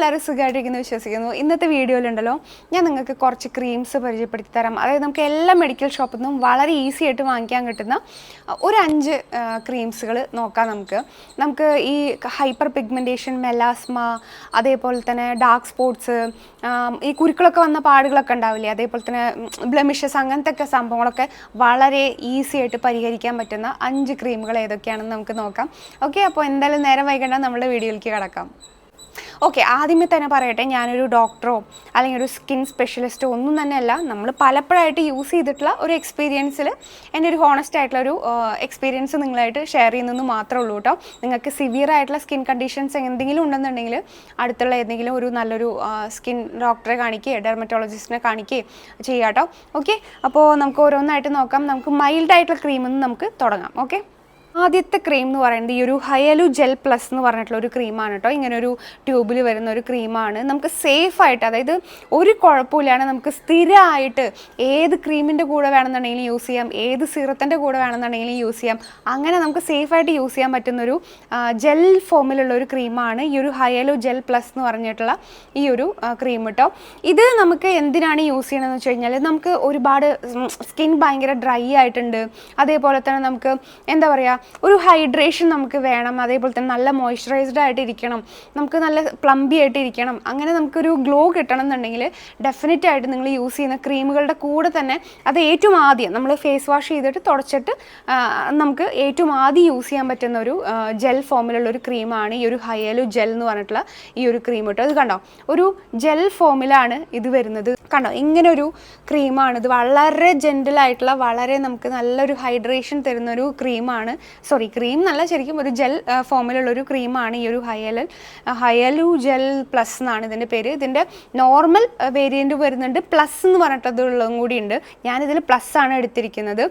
എല്ലാവരും സുഖമായിട്ടിരിക്കുന്നു വിശ്വസിക്കുന്നു. ഇന്നത്തെ വീഡിയോയിലുണ്ടല്ലോ ഞാൻ നിങ്ങൾക്ക് കുറച്ച് ക്രീംസ് പരിചയപ്പെടുത്തി തരാം. അതായത് നമുക്ക് എല്ലാ മെഡിക്കൽ ഷോപ്പിൽ നിന്നും വളരെ ഈസി ആയിട്ട് വാങ്ങിക്കാൻ കിട്ടുന്ന ഒരു അഞ്ച് ക്രീംസുകൾ നോക്കാം നമുക്ക്. നമുക്ക് ഈ ഹൈപ്പർ പിഗ്മെന്റേഷൻ മെലാസ്മ അതേപോലെ തന്നെ ഡാർക്ക് സ്പോട്ട്സ് ഈ കുരുക്കളൊക്കെ വന്ന പാടുകളൊക്കെ ഉണ്ടാവില്ലേ? അതേപോലെ തന്നെ ബ്ലമിഷസ് അങ്ങനത്തെ ഒക്കെ സംഭവങ്ങളൊക്കെ വളരെ ഈസി ആയിട്ട് പരിഹരിക്കാൻ പറ്റുന്ന അഞ്ച് ക്രീമുകൾ ഏതൊക്കെയാണെന്ന് നമുക്ക് നോക്കാം. ഓക്കെ അപ്പോൾ എന്തായാലും നേരം വൈകേണ്ട നമ്മുടെ വീഡിയോയിലേക്ക് കിടക്കാം. ഓക്കെ ആദ്യമേ തന്നെ പറയട്ടെ ഞാനൊരു ഡോക്ടറോ അല്ലെങ്കിൽ ഒരു സ്കിൻ സ്പെഷ്യലിസ്റ്റോ ഒന്നും തന്നെയല്ല. നമ്മൾ പലപ്പോഴായിട്ട് യൂസ് ചെയ്തിട്ടുള്ള ഒരു എക്സ്പീരിയൻസിൽ എന്റെ ഒരു ഹോണസ്റ്റ് ആയിട്ടുള്ള ഒരു എക്സ്പീരിയൻസ് നിങ്ങളായിട്ട് ഷെയർ ചെയ്യുന്നതെന്ന് മാത്രമേ ഉള്ളൂ കേട്ടോ. നിങ്ങൾക്ക് സിവിയർ ആയിട്ടുള്ള സ്കിൻ കണ്ടീഷൻസ് എന്തെങ്കിലും ഉണ്ടെന്നുണ്ടെങ്കിൽ അടുത്തുള്ള ഏതെങ്കിലും ഒരു നല്ലൊരു സ്കിൻ ഡോക്ടറെ കാണിക്കുകയോ ഡെർമറ്റോളജിസ്റ്റിനെ കാണിക്കുകയോ ചെയ്യാം കേട്ടോ. ഓക്കെ അപ്പോൾ നമുക്ക് ഓരോന്നായിട്ട് നോക്കാം. നമുക്ക് മൈൽഡ് ആയിട്ടുള്ള ക്രീമിൽ നിന്ന് നമുക്ക് തുടങ്ങാം. ഓക്കെ ആദ്യത്തെ ക്രീം എന്ന് പറയുന്നത് ഈ ഒരു ഹയലു ജെൽ പ്ലസ് എന്ന് പറഞ്ഞിട്ടുള്ള ഒരു ക്രീമാണ് കേട്ടോ ഇങ്ങനെ ഒരു ട്യൂബിൽ വരുന്ന ഒരു ക്രീമാണ് നമുക്ക് സേഫ് ആയിട്ട് അതായത് ഒരു കുഴപ്പമില്ലാണ്ട് നമുക്ക് സ്ഥിരമായിട്ട് ഏത് ക്രീമിന്റെ കൂടെ വേണമെന്നുണ്ടെങ്കിലും യൂസ് ചെയ്യാം ഏത് സിറത്തിന്റെ കൂടെ വേണമെന്നുണ്ടെങ്കിലും യൂസ് ചെയ്യാം. അങ്ങനെ നമുക്ക് സേഫ് ആയിട്ട് യൂസ് ചെയ്യാൻ പറ്റുന്ന ഒരു ജെൽ ഫോമിലുള്ള ഒരു ക്രീമാണ് ഈ ഒരു ഹയലു ജെൽ പ്ലസ് എന്ന് പറഞ്ഞിട്ടുള്ള ഈ ഒരു ക്രീം കേട്ടോ ഇത് നമുക്ക് എന്തിനാണ് യൂസ് ചെയ്യണമെന്ന് വെച്ച് കഴിഞ്ഞാൽ നമുക്ക് ഒരുപാട് സ്കിൻ ഭയങ്കര ഡ്രൈ ആയിട്ടുണ്ട്. അതേപോലെ തന്നെ നമുക്ക് എന്താ പറയുക ഒരു ഹൈഡ്രേഷൻ നമുക്ക് വേണം അതേപോലെ തന്നെ നല്ല മോയ്സ്ചറൈസ്ഡ് ആയിട്ട് ഇരിക്കണം നമുക്ക് നല്ല പ്ലംബി ആയിട്ട് ഇരിക്കണം അങ്ങനെ നമുക്കൊരു ഗ്ലോ കിട്ടണം എന്നുണ്ടെങ്കിൽ ഡെഫിനറ്റ് ആയിട്ട് നിങ്ങൾ യൂസ് ചെയ്യുന്ന ക്രീമുകളുടെ കൂടെ തന്നെ അത് ഏറ്റവും ആദ്യം നമ്മൾ ഫേസ് വാഷ് ചെയ്തിട്ട് തുടച്ചിട്ട് നമുക്ക് ഏറ്റവും ആദ്യം യൂസ് ചെയ്യാൻ പറ്റുന്ന ഒരു ജെൽ ഫോമിലുള്ള ഒരു ക്രീമാണ് ഈ ഒരു ഹയലു ജെൽ എന്ന് പറഞ്ഞിട്ടുള്ള ഈ ഒരു ക്രീം കേട്ടോ ഇത് കണ്ടോ? ഒരു ജെൽ ഫോമിലാണ് ഇത് വരുന്നത്. കണ്ടോ? ഇങ്ങനെ ഒരു ക്രീമാണ് ഇത് വളരെ ജെന്റൽ ആയിട്ടുള്ള വളരെ നമുക്ക് നല്ലൊരു ഹൈഡ്രേഷൻ തരുന്ന ഒരു ക്രീമാണ് സോറി ക്രീം നല്ല ശരിക്കും ഒരു ജെൽ ഫോമിലുള്ള ഒരു ക്രീമാണ് ഈ ഒരു ഹയലൽ. ഹയലു ജെൽ പ്ലസ് എന്നാണ് ഇതിന്റെ പേര്. ഇതിന്റെ നോർമൽ വേരിയന്റ് വരുന്നുണ്ട്. പ്ലസ് എന്ന് പറഞ്ഞിട്ടുള്ളതും കൂടി ഉണ്ട് ഞാനിതിൽ പ്ലസ് ആണ് എടുത്തിരിക്കുന്നത്.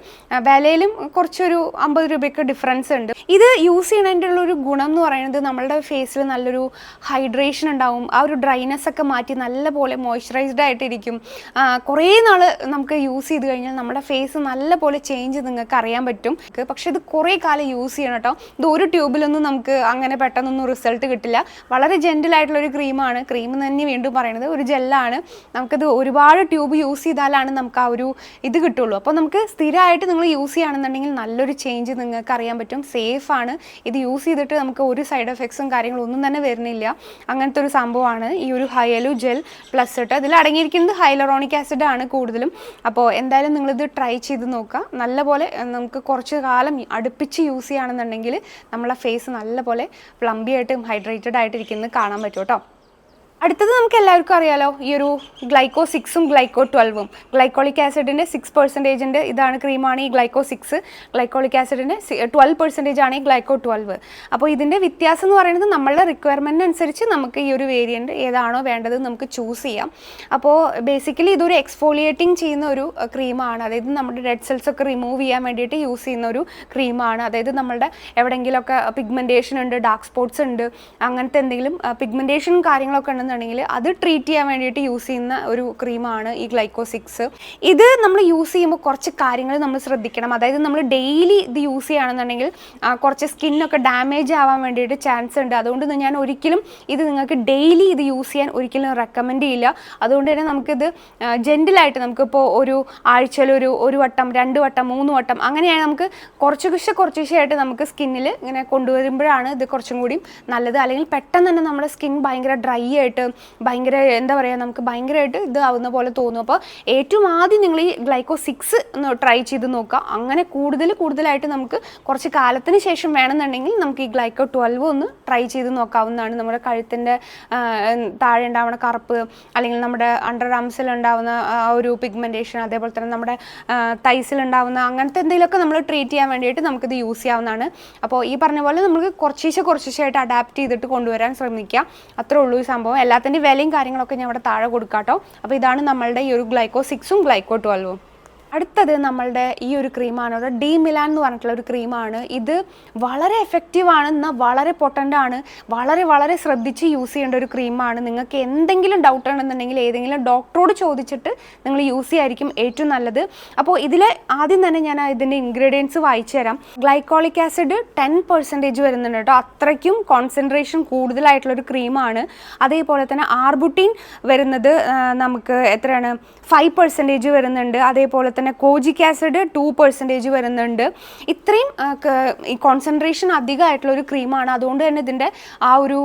വിലയിലും കുറച്ചൊരു അമ്പത് രൂപയ്ക്ക് ഡിഫറൻസ് ഉണ്ട്. ഇത് യൂസ് ചെയ്യുന്നതിന്റെ ഒരു ഗുണം എന്ന് പറയുന്നത് നമ്മളുടെ ഫേസിൽ നല്ലൊരു ഹൈഡ്രേഷൻ ഉണ്ടാവും. ആ ഒരു ഡ്രൈനെസ് ഒക്കെ മാറ്റി നല്ലപോലെ മോയ്സ്ചറൈസ്ഡ് ആയിട്ടിരിക്കും. കുറേ നാൾ നമുക്ക് യൂസ് ചെയ്ത് കഴിഞ്ഞാൽ നമ്മുടെ ഫേസ് നല്ലപോലെ ചേഞ്ച് നിങ്ങൾക്ക് അറിയാൻ പറ്റും. പക്ഷേ ഇത് കുറേ കാലം യൂസ് ചെയ്യണം കേട്ടോ ഇത് ഒരു ട്യൂബിലൊന്നും നമുക്ക് അങ്ങനെ പെട്ടെന്നൊന്നും റിസൾട്ട് കിട്ടില്ല. വളരെ ഒരു ക്രീമാണ് ക്രീം തന്നെ വീണ്ടും പറയുന്നത് ഒരു ജെല്ലാണ് നമുക്കത് ഒരുപാട് ട്യൂബ് യൂസ് ചെയ്താലാണ് നമുക്ക് ആ ഒരു ഇത് കിട്ടുള്ളൂ. അപ്പോൾ നമുക്ക് സ്ഥിരമായിട്ട് നിങ്ങൾ യൂസ് ചെയ്യുകയാണെന്നുണ്ടെങ്കിൽ നല്ലൊരു ചേഞ്ച് നിങ്ങൾക്ക് അറിയാൻ പറ്റും. സേഫ് ആണ്. ഇത് യൂസ് ചെയ്തിട്ട് നമുക്ക് ഒരു സൈഡ് എഫക്ട്സും കാര്യങ്ങളും ഒന്നും തന്നെ വരുന്നില്ല. അങ്ങനത്തെ ഒരു സംഭവമാണ് ഈ ഒരു ഹയലു ജെൽ പ്ലസ് ഇട്ട് ഇതിൽ അടങ്ങിയിരിക്കുന്നത് ഹൈലറോണിക് ആസിഡ് ആണ് കൂടുതലും. അപ്പോൾ എന്തായാലും നിങ്ങളിത് ട്രൈ ചെയ്ത് നോക്കുക. നല്ലപോലെ നമുക്ക് കുറച്ച് കാലം അടുപ്പിച്ച് യൂസ് ചെയ്യുകയാണെന്നുണ്ടെങ്കിൽ നമ്മളെ ഫേസ് നല്ലപോലെ പ്ലംബി ആയിട്ടും ഹൈഡ്രേറ്റഡ് ആയിട്ടിരിക്കുന്നത് കാണാൻ പറ്റും കേട്ടോ. അടുത്തത് നമുക്ക് എല്ലാവർക്കും അറിയാലോ ഈ ഒരു ഗ്ലൈക്കോ സിക്സും ഗ്ലൈക്കോ ട്വൽവും ഗ്ലൈക്കോളിക് ആസിഡിന്റെ സിക്സ് പെർസെന്റേജിന്റെ ഇതാണ് ക്രീമാണ് ഈ ഗ്ലൈക്കോ സിക്സ് ഗ്ലൈക്കോളിക് ആസിഡിന്റെ ട്വൽവ് പെർസെന്റേജ് ആണ് ഈ ഗ്ലൈക്കോ ട്വൽവ് അപ്പോൾ ഇതിന്റെ വ്യത്യാസം എന്ന് പറയുന്നത് നമ്മളുടെ റിക്വയർമെന്റ് അനുസരിച്ച് നമുക്ക് ഈ ഒരു വേരിയന്റ് ഏതാണോ വേണ്ടത് നമുക്ക് ചൂസ് ചെയ്യാം. അപ്പോൾ ബേസിക്കലി ഇതൊരു എക്സ്ഫോളിയേറ്റിംഗ് ചെയ്യുന്ന ഒരു ക്രീമാണ് അതായത് നമ്മുടെ ഡെഡ് സെൽസ് ഒക്കെ റിമൂവ് ചെയ്യാൻ വേണ്ടിയിട്ട് യൂസ് ചെയ്യുന്ന ഒരു ക്രീമാണ് അതായത് നമ്മളുടെ എവിടെയെങ്കിലുമൊക്കെ പിഗ്മെന്റേഷൻ ഉണ്ട് ഡാർക്ക് സ്പോട്ട്സ് ഉണ്ട് അങ്ങനത്തെ എന്തെങ്കിലും പിഗ്മെന്റേഷൻ കാര്യങ്ങളൊക്കെ ഉണ്ടെന്നുണ്ടെങ്കിൽ അത് ട്രീറ്റ് ചെയ്യാൻ വേണ്ടിയിട്ട് യൂസ് ചെയ്യുന്ന ഒരു ക്രീമാണ് ഈ ഗ്ലൈക്കോസിക്സ് ഇത് നമ്മൾ യൂസ് ചെയ്യുമ്പോൾ കുറച്ച് കാര്യങ്ങൾ നമ്മൾ ശ്രദ്ധിക്കണം. അതായത് നമ്മൾ ഡെയിലി ഇത് യൂസ് ചെയ്യുകയാണെന്നുണ്ടെങ്കിൽ കുറച്ച് സ്കിന്നൊക്കെ ഡാമേജ് ആവാൻ വേണ്ടിയിട്ട് ചാൻസ് ഉണ്ട്. അതുകൊണ്ട് ഞാൻ ഒരിക്കലും ഇത് നിങ്ങൾക്ക് ഡെയിലി ഇത് യൂസ് ചെയ്യാൻ ഒരിക്കലും റെക്കമെൻഡ് ചെയ്യില്ല. അതുകൊണ്ട് തന്നെ നമുക്കിത് ജെന്റിലായിട്ട് നമുക്കിപ്പോൾ ഒരു ആഴ്ചയിൽ ഒരു ഒരു വട്ടം രണ്ട് വട്ടം മൂന്ന് വട്ടം അങ്ങനെയാണ് നമുക്ക് കുറച്ച് കുറച്ച് കുറച്ചായിട്ട് നമുക്ക് സ്കിന്നിൽ ഇങ്ങനെ കൊണ്ടുവരുമ്പോഴാണ് ഇത് കുറച്ചും കൂടി നല്ലത്. അല്ലെങ്കിൽ പെട്ടെന്ന് തന്നെ നമ്മുടെ സ്കിൻ ഭയങ്കര ഡ്രൈ ആയിട്ട് ഭയങ്കര എന്താ പറയുക നമുക്ക് ഭയങ്കരമായിട്ട് ഇത് ആവുന്ന പോലെ തോന്നും. അപ്പോൾ ഏറ്റവും ആദ്യം നിങ്ങൾ ഈ ഗ്ലൈക്കോ സിക്സ് ട്രൈ ചെയ്ത് നോക്കുക. അങ്ങനെ കൂടുതൽ കൂടുതലായിട്ട് നമുക്ക് കുറച്ച് കാലത്തിന് ശേഷം വേണമെന്നുണ്ടെങ്കിൽ നമുക്ക് ഈ ഗ്ലൈക്കോ ട്വൽവ് ഒന്ന് ട്രൈ ചെയ്ത് നോക്കാവുന്നതാണ്. നമ്മുടെ കഴുത്തിന്റെ താഴെ ഉണ്ടാവുന്ന കറുപ്പ് അല്ലെങ്കിൽ നമ്മുടെ അണ്ടർ ആംസിൽ ഉണ്ടാവുന്ന ആ ഒരു പിഗ്മെന്റേഷൻ അതേപോലെ തന്നെ നമ്മുടെ തൈസിൽ ഉണ്ടാവുന്ന അങ്ങനത്തെ എന്തെങ്കിലുമൊക്കെ നമ്മൾ ട്രീറ്റ് ചെയ്യാൻ വേണ്ടിയിട്ട് നമുക്കിത് യൂസ് ചെയ്യാവുന്നതാണ്. അപ്പോൾ ഈ പറഞ്ഞ പോലെ നമുക്ക് കുറച്ചീശെ കുറച്ചീശായിട്ട് അഡാപ്റ്റ് ചെയ്തിട്ട് കൊണ്ടുവരാൻ ശ്രമിക്കുക. അത്രേ ഉള്ളൂ ഈ സംഭവം. എല്ലാത്തിന്റെ വിലയും കാര്യങ്ങളൊക്കെ ഞാൻ ഇവിടെ താഴെ കൊടുക്കാം കേട്ടോ അപ്പോൾ ഇതാണ് നമ്മളുടെ ഈ ഒരു ഗ്ലൈക്കോ സിക്സും ഗ്ലൈക്കോ ട്വൽവും അടുത്തത് നമ്മളുടെ ഈ ഒരു ക്രീമാണ് ഡി മിലാൻ എന്ന് പറഞ്ഞിട്ടുള്ള ഒരു ക്രീമാണ് ഇത് വളരെ എഫക്റ്റീവ് ആണ് എന്നാൽ വളരെ ആണ്. വളരെ വളരെ ശ്രദ്ധിച്ച് യൂസ് ചെയ്യേണ്ട ഒരു ക്രീമാണ് നിങ്ങൾക്ക് എന്തെങ്കിലും ഡൗട്ട് ആണെന്നുണ്ടെങ്കിൽ ഏതെങ്കിലും ഡോക്ടറോട് ചോദിച്ചിട്ട് നിങ്ങൾ യൂസ് ചെയ്യായിരിക്കും ഏറ്റവും നല്ലത്. അപ്പോൾ ഇതിൽ ആദ്യം തന്നെ ഞാൻ ഇതിന്റെ ഇൻഗ്രീഡിയൻസ് വായിച്ചു തരാം. ഗ്ലൈക്കോളിക് ആസിഡ് ടെൻ പെർസെന്റേജ് വരുന്നുണ്ട് കേട്ടോ. അത്രയ്ക്കും കോൺസെൻട്രേഷൻ കൂടുതലായിട്ടുള്ള ഒരു ക്രീമാണ് അതേപോലെ തന്നെ ആർബുട്ടീൻ വരുന്നത് നമുക്ക് എത്രയാണ്? ഫൈവ് പെർസെന്റേജ് വരുന്നുണ്ട്. അതേപോലെ തന്നെ കോജിക് ആസിഡ് ടു പെർസെന്റേജ് വരുന്നുണ്ട്. ഇത്രയും ഈ കോൺസെൻട്രേഷൻ അധികമായിട്ടുള്ള ഒരു ക്രീമാണ് അതുകൊണ്ട് തന്നെ ഇതിന്റെ ആ ഒരു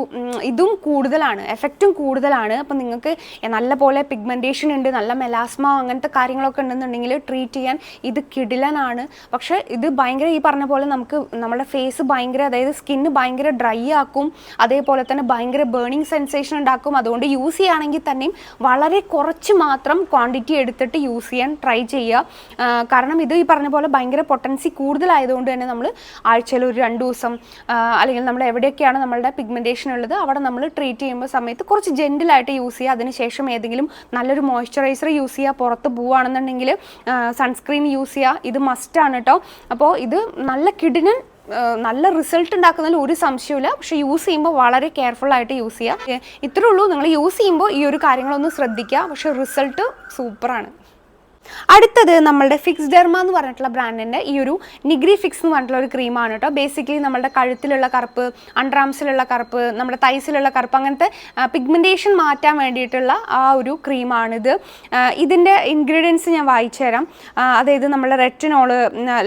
ഇതും കൂടുതലാണ്. എഫക്റ്റും കൂടുതലാണ്. അപ്പം നിങ്ങൾക്ക് നല്ലപോലെ പിഗ്മെന്റേഷൻ ഉണ്ട് നല്ല മെലാസ്മ അങ്ങനത്തെ കാര്യങ്ങളൊക്കെ ഉണ്ടെന്നുണ്ടെങ്കിൽ ട്രീറ്റ് ചെയ്യാൻ ഇത് കിടിലനാണ്. പക്ഷേ ഇത് ഭയങ്കര ഈ പറഞ്ഞ പോലെ നമുക്ക് നമ്മുടെ ഫേസ് ഭയങ്കര അതായത് സ്കിന്ന് ഭയങ്കര ഡ്രൈ ആക്കും. അതേപോലെ തന്നെ ഭയങ്കര ബേണിംഗ് സെൻസേഷൻ ഉണ്ടാക്കും. അതുകൊണ്ട് യൂസ് ചെയ്യുകയാണെങ്കിൽ തന്നെയും വളരെ കുറച്ച് മാത്രം ക്വാണ്ടിറ്റി എടുത്തിട്ട് യൂസ് ചെയ്യാൻ ട്രൈ ചെയ്യുക. കാരണം ഇത് ഈ പറഞ്ഞ പോലെ ഭയങ്കര പൊട്ടൻസി കൂടുതലായതുകൊണ്ട് തന്നെ നമ്മൾ ആഴ്ചയിൽ ഒരു രണ്ട് ദിവസം അല്ലെങ്കിൽ നമ്മൾ എവിടെയൊക്കെയാണ് നമ്മളുടെ പിഗ്മെന്റേഷൻ ഉള്ളത് അവിടെ നമ്മൾ ട്രീറ്റ് ചെയ്യുമ്പോൾ സമയത്ത് കുറച്ച് ജെന്റിലായിട്ട് യൂസ് ചെയ്യുക. അതിനുശേഷം ഏതെങ്കിലും നല്ലൊരു മോയ്സ്ചറൈസർ യൂസ് ചെയ്യുക. പുറത്ത് പോവുകയാണെന്നുണ്ടെങ്കിൽ സൺസ്ക്രീൻ യൂസ് ചെയ്യുക. ഇത് മസ്റ്റാണ് കേട്ടോ അപ്പോൾ ഇത് നല്ല കിടിനൻ നല്ല റിസൾട്ട് ഉണ്ടാക്കുന്നതിൽ ഒരു സംശയമില്ല പക്ഷേ യൂസ് ചെയ്യുമ്പോൾ വളരെ കെയർഫുൾ ആയിട്ട് യൂസ് ചെയ്യുക. ഇത്രേ ഉള്ളൂ. നിങ്ങൾ യൂസ് ചെയ്യുമ്പോൾ ഈ ഒരു കാര്യങ്ങളൊന്ന് ശ്രദ്ധിക്കുക. പക്ഷേ റിസൾട്ട് സൂപ്പറാണ് അടുത്തത് നമ്മളുടെ ഫിക്സ് ഡെർമ എന്ന് പറഞ്ഞിട്ടുള്ള ബ്രാൻഡിന്റെ ഈ ഒരു നിഗ്രി ഫിക്സ് എന്ന് പറഞ്ഞിട്ടുള്ള ഒരു ക്രീമാണ് കേട്ടോ ബേസിക്കലി നമ്മുടെ കഴുത്തിലുള്ള കറുപ്പ് അണ്ടർആംസിലുള്ള കറുപ്പ് നമ്മുടെ തൈസിലുള്ള കറുപ്പ് അങ്ങനത്തെ പിഗ്മെന്റേഷൻ മാറ്റാൻ വേണ്ടിയിട്ടുള്ള ആ ഒരു ക്രീമാണിത് ഇതിന്റെ ഇൻഗ്രീഡിയൻസ് ഞാൻ വായിച്ചു തരാം. അതായത് നമ്മുടെ റെറ്റിനോൾ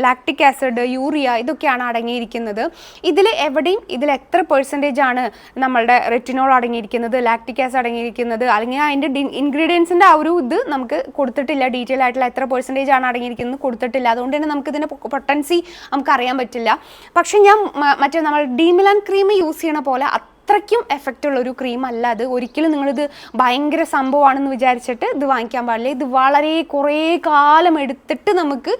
ലാക്ടിക് ആസിഡ് യൂറിയ ഇതൊക്കെയാണ് അടങ്ങിയിരിക്കുന്നത്. ഇതിൽ എവിടെയും ഇതിൽ എത്ര പെർസെന്റേജ് ആണ് നമ്മളുടെ റെറ്റിനോൾ അടങ്ങിയിരിക്കുന്നത് ലാക്ടിക് ആസിഡ് അടങ്ങിയിരിക്കുന്നത്? അല്ലെങ്കിൽ അതിന്റെ ഇൻഗ്രീഡിയൻസിന്റെ ആ ഒരു ഇത് നമുക്ക് കൊടുത്തിട്ടില്ല ഡീറ്റെയിൽ ആയിട്ടുള്ള എത്ര പെർസെന്റേജ് ആണ് അടങ്ങിയിരിക്കുന്നത് കൊടുത്തിട്ടില്ല. അതുകൊണ്ട് തന്നെ നമുക്ക് ഇതിന്റെ പൊട്ടൻസി നമുക്ക് അറിയാൻ പറ്റില്ല. പക്ഷേ ഞാൻ മറ്റേ നമ്മൾ ഡീമിലാൻ ക്രീം യൂസ് ചെയ്യണ പോലെ അത്രയ്ക്കും എഫക്റ്റ് ഉള്ള ഒരു ക്രീം അല്ല അത്. ഒരിക്കലും നിങ്ങളിത് ഭയങ്കര സംഭവമാണെന്ന് വിചാരിച്ചിട്ട് ഇത് വാങ്ങിക്കാൻ പാടില്ല. ഇത് വളരെ കുറേ കാലം എടുത്തിട്ട് നമുക്ക്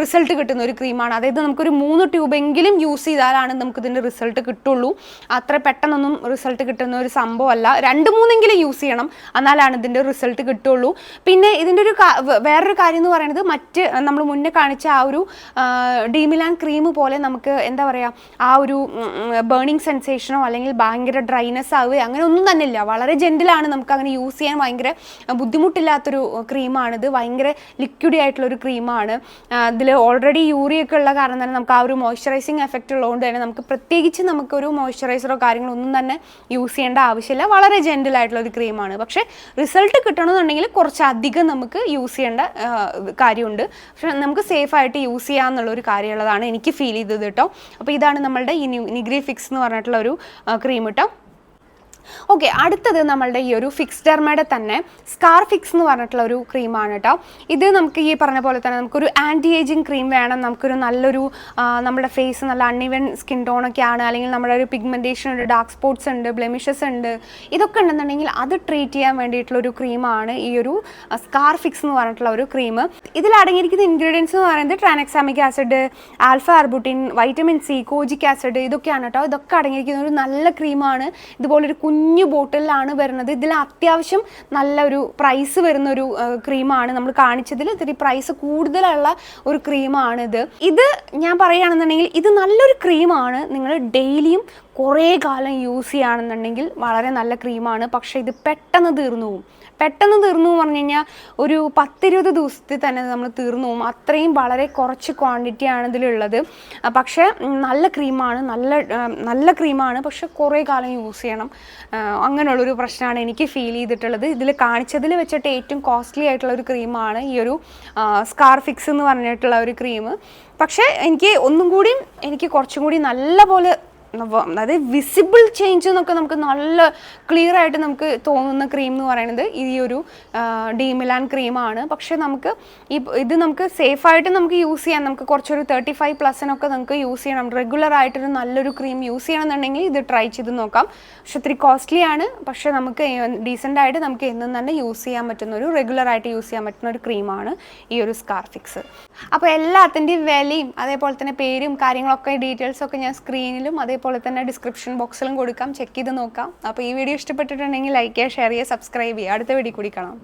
റിസൾട്ട് കിട്ടുന്ന ഒരു ക്രീമാണ് അതായത് നമുക്കൊരു മൂന്ന് ട്യൂബെങ്കിലും യൂസ് ചെയ്താലാണ് നമുക്ക് ഇതിന്റെ റിസൾട്ട് കിട്ടുള്ളൂ. അത്ര പെട്ടെന്നൊന്നും റിസൾട്ട് കിട്ടുന്ന ഒരു സംഭവമല്ല. രണ്ട് മൂന്നെങ്കിലും യൂസ് ചെയ്യണം എന്നാലാണ് ഇതിന്റെ റിസൾട്ട് കിട്ടുള്ളൂ. പിന്നെ ഇതിന്റെ ഒരു വേറൊരു കാര്യം എന്ന് പറയുന്നത് മറ്റ് നമ്മൾ മുന്നേ കാണിച്ച ആ ഒരു ഡീമിലാൻ ക്രീം പോലെ നമുക്ക് എന്താ പറയുക ആ ഒരു ബേണിംഗ് സെൻസേഷനോ അല്ലെങ്കിൽ ഭയങ്കര ഡ്രൈനെസ് ആവുകയോ അങ്ങനെ ഒന്നും തന്നെ ഇല്ല വളരെ ജെന്റിലാണ് നമുക്ക് അങ്ങനെ യൂസ് ചെയ്യാൻ. ഭയങ്കര ബുദ്ധിമുട്ടില്ലാത്തൊരു ക്രീമാണിത് ഭയങ്കര ലിക്വിഡി ആയിട്ടുള്ള ഒരു ക്രീമാണ് ഇതിൽ ഓൾറെഡി യൂറിയൊക്കെ ഉള്ള കാരണം തന്നെ നമുക്ക് ആ ഒരു മോയ്സ്ചറൈസിങ് എഫക്റ്റ് ഉള്ളതുകൊണ്ട് തന്നെ നമുക്ക് പ്രത്യേകിച്ച് നമുക്കൊരു മോയ്സ്ചറൈസറോ കാര്യങ്ങളോ ഒന്നും തന്നെ യൂസ് ചെയ്യേണ്ട ആവശ്യമില്ല. വളരെ ജെന്റിൽ ആയിട്ടുള്ള ഒരു ക്രീമാണ് പക്ഷേ റിസൾട്ട് കിട്ടണമെന്നുണ്ടെങ്കിൽ കുറച്ചധികം നമുക്ക് യൂസ് ചെയ്യേണ്ട കാര്യമുണ്ട്. പക്ഷെ നമുക്ക് സേഫ് ആയിട്ട് യൂസ് ചെയ്യാന്നുള്ള ഒരു കാര്യമുള്ളതാണ് എനിക്ക് ഫീൽ ചെയ്തത് കേട്ടോ. അപ്പോൾ ഇതാണ് നമ്മളുടെ ഈ നിഗ്രി ഫിക്സ് എന്ന് പറഞ്ഞിട്ടുള്ള ഒരു ക്രീം കേട്ടോ ഓക്കെ അടുത്തത് നമ്മളുടെ ഈ ഒരു ഫിക്സ് ഡെർമയുടെ തന്നെ സ്കാർ ഫിക്സ് എന്ന് പറഞ്ഞിട്ടുള്ള ഒരു ക്രീമാണ് കേട്ടോ ഇത് നമുക്ക് ഈ പറഞ്ഞ പോലെ തന്നെ നമുക്കൊരു ആന്റി ഏജിങ് ക്രീം വേണം. നമുക്കൊരു നല്ലൊരു നമ്മുടെ ഫേസ് നല്ല അൺഇവൻ സ്കിൻ ടോണൊക്കെ ആണ്. അല്ലെങ്കിൽ നമ്മുടെ ഒരു പിഗ്മെന്റേഷൻ ഉണ്ട് ഡാർക്ക് സ്പോട്ട്സ് ഉണ്ട് ബ്ലെമിഷസ് ഉണ്ട്. ഇതൊക്കെ ഉണ്ടെന്നുണ്ടെങ്കിൽ അത് ട്രീറ്റ് ചെയ്യാൻ വേണ്ടിയിട്ടുള്ള ഒരു ക്രീമാണ് ഈ ഒരു സ്കാർ ഫിക്സ് എന്ന് പറഞ്ഞിട്ടുള്ള ഒരു ക്രീം ഇതിൽ അടങ്ങിയിരിക്കുന്ന ഇൻഗ്രീഡിയൻസ് എന്ന് പറയുന്നത് tranexamic acid alpha arbutin vitamin C kojic acid ഇതൊക്കെയാണ് കേട്ടോ ഇതൊക്കെ അടങ്ങിയിരിക്കുന്ന ഒരു നല്ല ക്രീമാണ് ഇതുപോലൊരു കുഞ്ഞു ബോട്ടിലാണ് വരുന്നത്. ഇതിൽ അത്യാവശ്യം നല്ലൊരു പ്രൈസ് വരുന്ന ഒരു ക്രീമാണ് നമ്മൾ കാണിച്ചതിൽ. ഇത്തിരി പ്രൈസ് കൂടുതലുള്ള ഒരു ക്രീമാണിത് ഇത്. ഞാൻ പറയുകയാണെന്നുണ്ടെങ്കിൽ ഇത് നല്ലൊരു ക്രീമാണ് നിങ്ങൾ ഡെയിലിയും കുറേ കാലം യൂസ് ചെയ്യുകയാണെന്നുണ്ടെങ്കിൽ വളരെ നല്ല ക്രീമാണ് പക്ഷേ ഇത് പെട്ടെന്ന് തീർന്നു പോകും പെട്ടെന്ന് തീർന്നു പറഞ്ഞു കഴിഞ്ഞാൽ ഒരു പത്തിരുപത് ദിവസത്തിൽ തന്നെ നമ്മൾ തീർന്നു പോകും. അത്രയും വളരെ കുറച്ച് ക്വാണ്ടിറ്റി ആണ് ഇതിലുള്ളത്. പക്ഷേ നല്ല ക്രീമാണ് നല്ല നല്ല ക്രീമാണ് പക്ഷെ കുറേ കാലം യൂസ് ചെയ്യണം. അങ്ങനെയുള്ളൊരു പ്രശ്നമാണ് എനിക്ക് ഫീൽ ചെയ്തിട്ടുള്ളത്. ഇതിൽ കാണിച്ചതിൽ വെച്ചിട്ട് ഏറ്റവും കോസ്റ്റ്ലി ആയിട്ടുള്ള ഒരു ക്രീമാണ് ഈ ഒരു സ്കാർ ഫിക്സ് എന്ന് പറഞ്ഞിട്ടുള്ള ഒരു ക്രീം പക്ഷേ എനിക്ക് ഒന്നും കൂടി എനിക്ക് കുറച്ചും കൂടി നല്ല പോലെ അതായത് വിസിബിൾ ചേഞ്ച് എന്നൊക്കെ നമുക്ക് നല്ല ക്ലിയർ ആയിട്ട് നമുക്ക് തോന്നുന്ന ക്രീം എന്ന് പറയുന്നത് ഈ ഒരു ഡീമിലാൻ ക്രീമാണ് പക്ഷെ നമുക്ക് ഈ ഇത് നമുക്ക് സേഫ് ആയിട്ട് നമുക്ക് യൂസ് ചെയ്യാം. നമുക്ക് കുറച്ചൊരു തേർട്ടി ഫൈവ് പ്ലസിനൊക്കെ നമുക്ക് യൂസ് ചെയ്യണം. റെഗുലർ ആയിട്ടൊരു നല്ലൊരു ക്രീം യൂസ് ചെയ്യണമെന്നുണ്ടെങ്കിൽ ഇത് ട്രൈ ചെയ്ത് നോക്കാം. പക്ഷെ ഒത്തിരി കോസ്റ്റ്ലി ആണ്. പക്ഷെ നമുക്ക് ഡീസന്റ് ആയിട്ട് നമുക്ക് എന്നും തന്നെ യൂസ് ചെയ്യാൻ പറ്റുന്ന ഒരു റെഗുലർ ആയിട്ട് യൂസ് ചെയ്യാൻ പറ്റുന്ന ഒരു ക്രീമാണ് ഈ ഒരു സ്കാർഫിക്സ് അപ്പോൾ എല്ലാത്തിന്റെയും വിലയും അതേപോലെ തന്നെ പേരും കാര്യങ്ങളൊക്കെ ഡീറ്റെയിൽസൊക്കെ ഞാൻ സ്ക്രീനിലും അതേപോലെ തന്നെ ഡിസ്ക്രിപ്ഷൻ ബോക്സിലും കൊടുക്കാം. ചെക്ക് ചെയ്ത് നോക്കാം. അപ്പോൾ ഈ വീഡിയോ ഇഷ്ടപ്പെട്ടിട്ടുണ്ടെങ്കിൽ ലൈക്ക് ചെയ്യുക ഷെയർ ചെയ്യുക സബ്സ്ക്രൈബ് ചെയ്യുക. അടുത്ത വീഡിയോ കൂടി കാണാം.